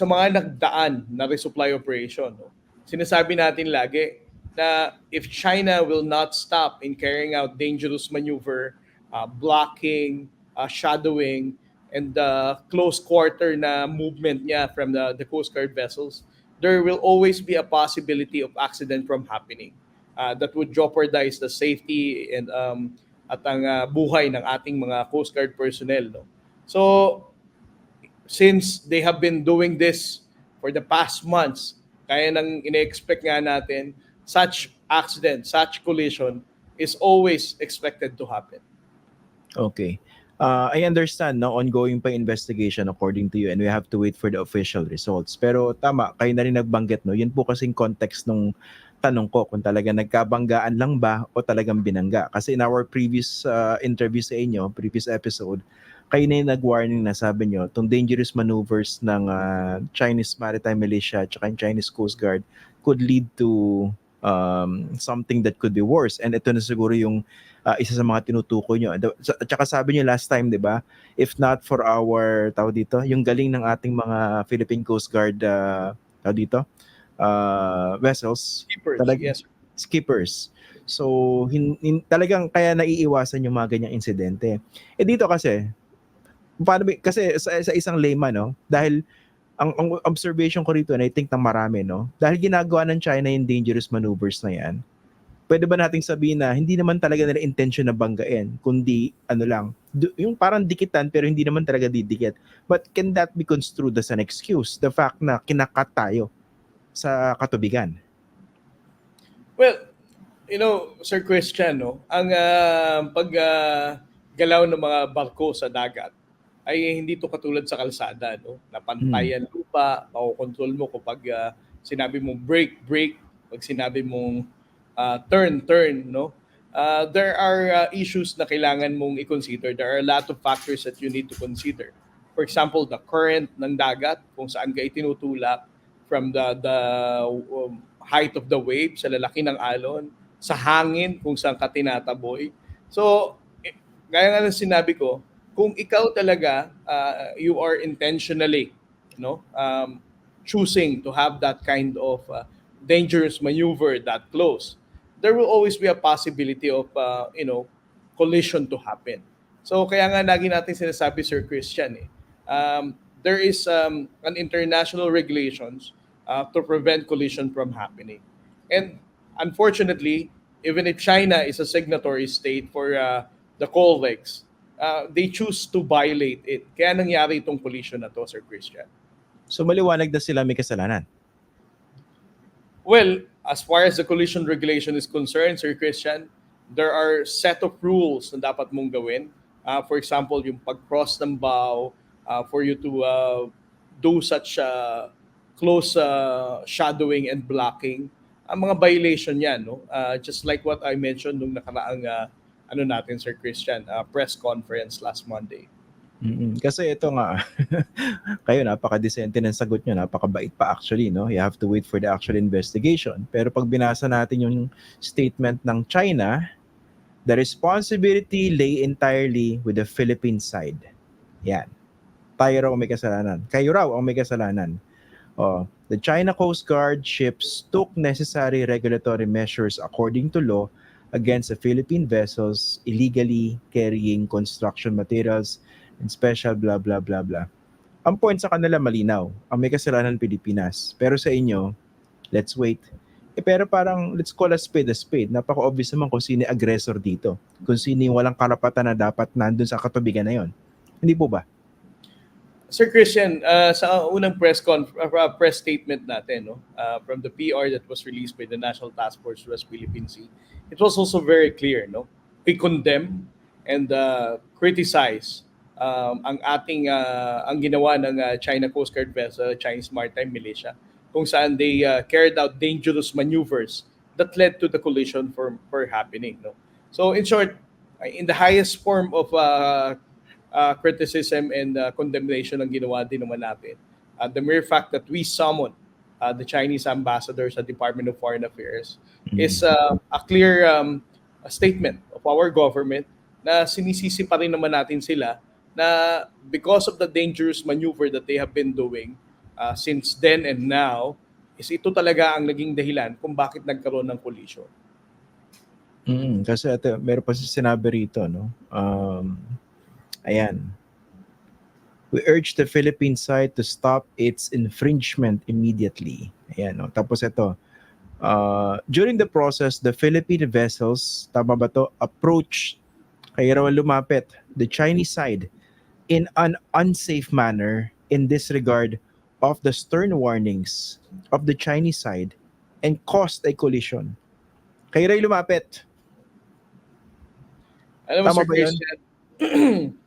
sa mga nagdaan na resupply operation, no, sinasabi natin lagi na if China will not stop in carrying out dangerous maneuver, uh, blocking, uh, shadowing, and the close quarter na movement niya from the, the Coast Guard vessels, there will always be a possibility of accident from happening uh, that would jeopardize the safety and um, at ang uh, buhay ng ating mga Coast Guard personnel. No? So, since they have been doing this for the past months, kaya nang ine-expect nga natin, such accident, such collision is always expected to happen. Okay. Uh, I understand na ongoing pa investigation according to you and we have to wait for the official results. Pero tama, kayo na rin nagbanggit, no? Yun po kasing context nung tanong ko kung talaga nagkabanggaan lang ba o talagang binangga. Kasi in our previous uh, interview sa inyo, previous episode, kayo na yung nag-warning na sabi nyo, itong dangerous maneuvers ng uh, Chinese Maritime Militia at yung Chinese Coast Guard could lead to um, something that could be worse. And ito na siguro yung uh, isa sa mga tinutukoy nyo. At saka sabi nyo last time, di ba, if not for our, tao dito, yung galing ng ating mga Philippine Coast Guard, uh, tao dito, uh, vessels, Keepers, Talag- yes. skippers. So, hin, hin- talagang kaya naiiwasan yung mga ganyang insidente. Eh dito kasi, paano kasi sa, sa isang layman, no? Dahil ang, ang observation ko rito, and I think na marami, no? Dahil ginagawa ng China yung dangerous maneuvers na yan, pwede ba nating sabihin na hindi naman talaga nila intention na banggain, kundi ano lang, yung parang dikitan pero hindi naman talaga didikit. But can that be construed as an excuse? The fact na kinakat tayo sa katubigan. Well, you know, Sir Christian, no, ang ah, pag ah, galaw ng mga barko sa dagat ay hindi to katulad sa kalsada, no? Napantayan lupa, makokontrol mo kapag ah, sinabi mong break, break, pag sinabi mong ah, turn, turn, no? Ah, there are ah, issues na kailangan mong i-consider. There are a lot of factors that you need to consider. For example, the current ng dagat, kung saan ka itinutulak from the the um, height of the wave, sa lalaki ng alon, sa hangin kung saan ka tinataboy. So, eh, gaya nga ng sinabi ko, kung ikaw talaga, uh, you are intentionally no, um, choosing to have that kind of uh, dangerous maneuver that close, there will always be a possibility of, uh, you know, collision to happen. So, kaya nga lagi natin sinasabi, Sir Christian, eh, um, there is um, an international regulations uh, to prevent collision from happening. And unfortunately, even if China is a signatory state for uh, the Colvex, uh, they choose to violate it. Kaya nangyari itong collision na to, Sir Christian. So maliwanag na sila may kasalanan. Well, as far as the collision regulation is concerned, Sir Christian, there are set of rules na dapat mong gawin. Uh, for example, yung pag-cross ng bow, uh, for you to uh, do such uh, close uh, shadowing and blocking. Ang mga violation yan, no? Uh, just like what I mentioned nung nakaraang uh, ano natin, Sir Christian, uh, press conference last Monday. mm Kasi ito nga, kayo napaka-decente ng sagot nyo, napakabait pa actually, no? You have to wait for the actual investigation. Pero pag binasa natin yung statement ng China, the responsibility lay entirely with the Philippine side. Yan. Tayo raw ang may kasalanan. Kayo raw ang may kasalanan. Oh, the China Coast Guard ships took necessary regulatory measures according to law against the Philippine vessels illegally carrying construction materials and special blah blah blah blah. Ang point sa kanila malinaw, ang may kasalanan Pilipinas. Pero sa inyo, let's wait. Eh, pero parang let's call a spade a spade. Napaka-obvious naman kung sino aggressor dito. Kung sino yung walang karapatan na dapat nandun sa katubigan na yon. Hindi po ba? Sir Christian, uh, sa unang press con uh, press statement natin no, uh, from the PR that was released by the National Task Force West Philippine Sea, it was also very clear, no. We condemn and uh, criticize um, ang ating uh, ang ginawa ng uh, China Coast Guard vessel, Chinese Maritime Militia, kung saan they uh, carried out dangerous maneuvers that led to the collision for for happening, no. So in short, in the highest form of uh, uh, criticism and uh, condemnation ang ginawa din naman natin. Uh, the mere fact that we summoned uh, the Chinese ambassador sa Department of Foreign Affairs is uh, a clear um, a statement of our government na sinisisi pa rin naman natin sila na because of the dangerous maneuver that they have been doing, uh, since then and now is ito talaga ang naging dahilan kung bakit nagkaroon ng collision. Mm, kasi ito, meron pa si sinabi rito, no? Um, ayan. We urge the Philippine side to stop its infringement immediately. Ayan, no? Tapos ito, uh, during the process, the Philippine vessels, tama ba to, approach, kaya raw lumapit, the Chinese side in an unsafe manner in disregard of the stern warnings of the Chinese side and caused a collision. Kaya raw lumapit. Alam mo, Tama Sir? Christian,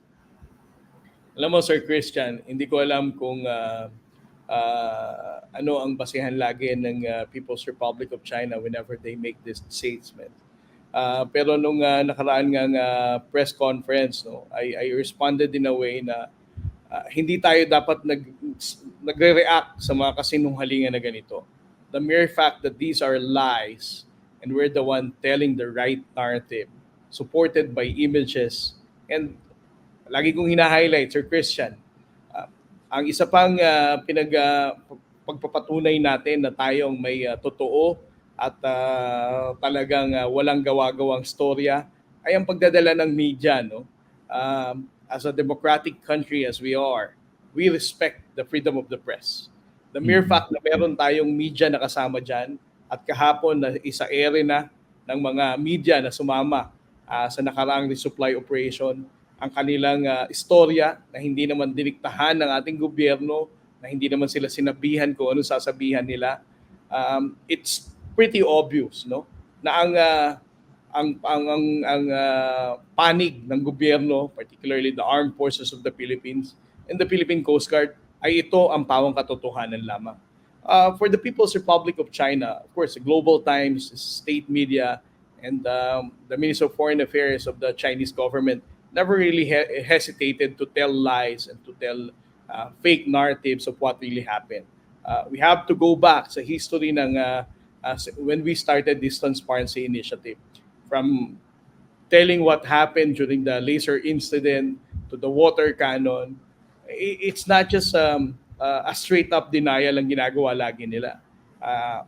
alam mo, Sir Christian, hindi ko alam kung ah, ah, ano ang basihan lagi ng ah, People's Republic of China whenever they make this statement. Ah, pero nung ah, nakaraan nga ah, press conference, no, I, I responded in a way na ah, hindi tayo dapat nag, nagre-react sa mga kasinungalingan na ganito. The mere fact that these are lies and we're the one telling the right narrative supported by images and lagi kong hina-highlight Sir Christian. Ah, ang isa pang ah, pinag ah, pagpapatunay natin na tayong may ah, totoo at ah, talagang ah, walang gawa-gawang storya ay ang pagdadala ng media no? Um, as a democratic country as we are we respect the freedom of the press. The mere Mhm. fact na meron tayong media na kasama dyan at kahapon na isa ere na ng mga media na sumama ah, sa nakaraang resupply operation ang kanilang ah, istorya na hindi naman diniktahan ng ating gobyerno, na hindi naman sila sinabihan kung ano sasabihan nila. Um, it's pretty obvious no na ang ah, ang ang ang, ang ah, panig ng gobyerno, particularly the armed forces of the Philippines and the Philippine Coast Guard ay ito ang pawang katotohanan lamang. Uh, for the People's Republic of China, of course, the Global Times, state media, and um, the Minister of Foreign Affairs of the Chinese government never really he- hesitated to tell lies and to tell uh, fake narratives of what really happened. Uh, we have to go back sa history ng uh, uh, when we started this transparency initiative from telling what happened during the laser incident to the water cannon it's not just um, uh, a straight up denial ang ginagawa lagi nila. Uh,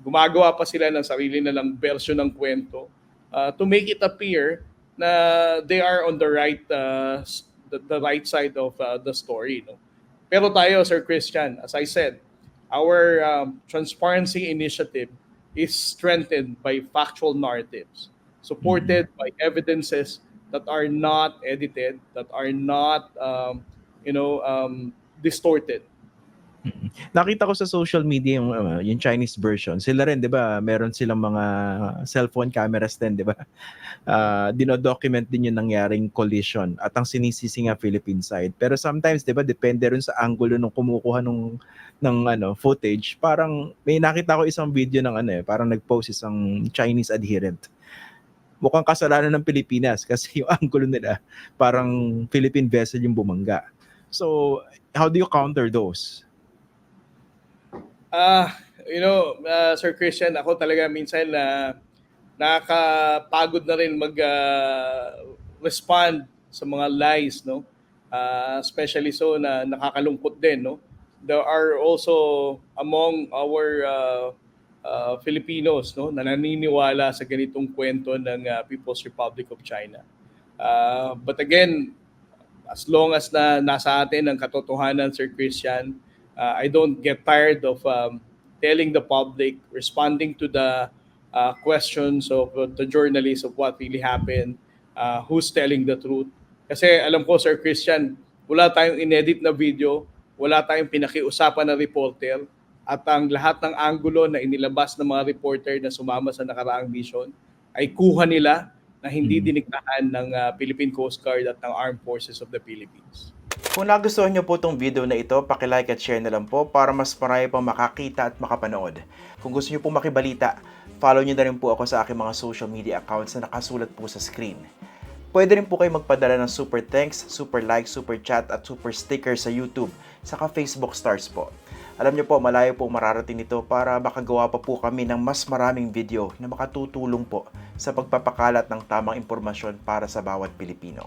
gumagawa pa sila ng sarili nilang version ng kwento uh, to make it appear na they are on the right uh, the, the right side of uh, the story no? Pero tayo Sir Christian as I said our um, transparency initiative is strengthened by factual narratives supported by evidences that are not edited that are not um, you know um, distorted Nakita ko sa social media yung, uh, yung Chinese version. Sila rin, di ba, meron silang mga cellphone cameras din, di ba? Uh, dinodocument din yung nangyaring collision at ang sinisisi nga Philippine side. Pero sometimes, di ba, depende rin sa angulo nung kumukuha nung, ng ano, footage. Parang may nakita ko isang video ng ano eh, parang nag-post isang Chinese adherent. Mukhang kasalanan ng Pilipinas kasi yung angulo nila parang Philippine vessel yung bumangga. So, how do you counter those? Ah, you know, uh, Sir Christian, ako talaga minsan na nakakapagod na rin mag ah, respond sa mga lies, no? Ah, especially so na nakakalungkot din, no? There are also among our ah, ah, Filipinos, no, na naniniwala sa ganitong kwento ng ah, People's Republic of China. Ah, but again, as long as na nasa atin ang katotohanan, Sir Christian, uh, I don't get tired of um, telling the public, responding to the uh, questions of uh, the journalists of what really happened, uh, who's telling the truth. Kasi alam ko, Sir Christian, wala tayong inedit na video, wala tayong pinakiusapan na reporter, at ang lahat ng angulo na inilabas ng mga reporter na sumama sa nakaraang mission ay kuha nila na hindi Mhm. diniktahan ng uh, Philippine Coast Guard at ng Armed Forces of the Philippines. Kung nagustuhan nyo po itong video na ito, pakilike at share na lang po para mas marami pang makakita at makapanood. Kung gusto nyo po makibalita, follow nyo na rin po ako sa aking mga social media accounts na nakasulat po sa screen. Pwede rin po kayo magpadala ng super thanks, super like, super chat at super sticker sa YouTube, saka Facebook stars po. Alam nyo po, malayo po mararating nito para makagawa pa po kami ng mas maraming video na makatutulong po sa pagpapakalat ng tamang impormasyon para sa bawat Pilipino.